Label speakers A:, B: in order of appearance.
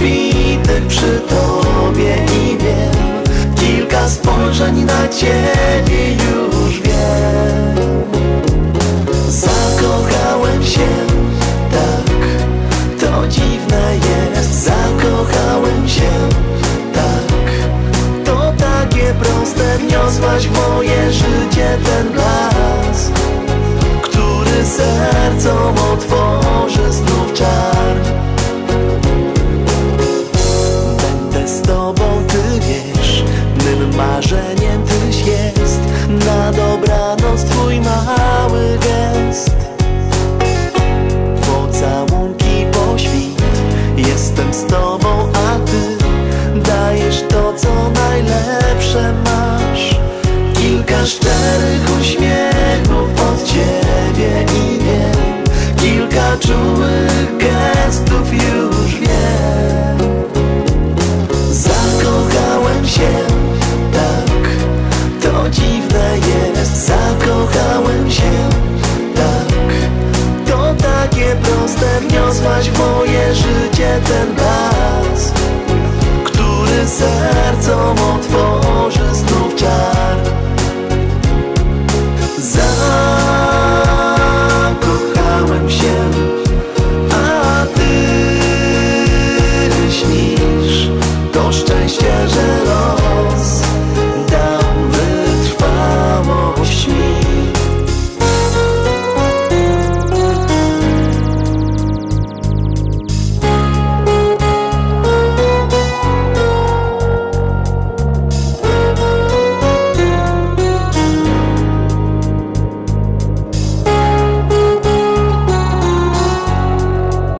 A: wypitych przy tobie i wiem. Kilka spojrzeń na ciebie już wiem. Zakochałem się, tak, to dziwne jest. Zakochałem się, tak, to takie proste. Wniosłaś w moje życie ten blask Mały gest. Pocałunki po świt. Jestem z Tobą, a Ty Dajesz to, co najlepsze masz. Kilka szczerych uśmiechów od Ciebie i wiem. Kilka czułych gestów już wiem. Zakochałem się, tak To dziwne jest, zakochałem ten blask Który sercom otworzy znów czar Zakochałem się A ty śnisz To szczęście, że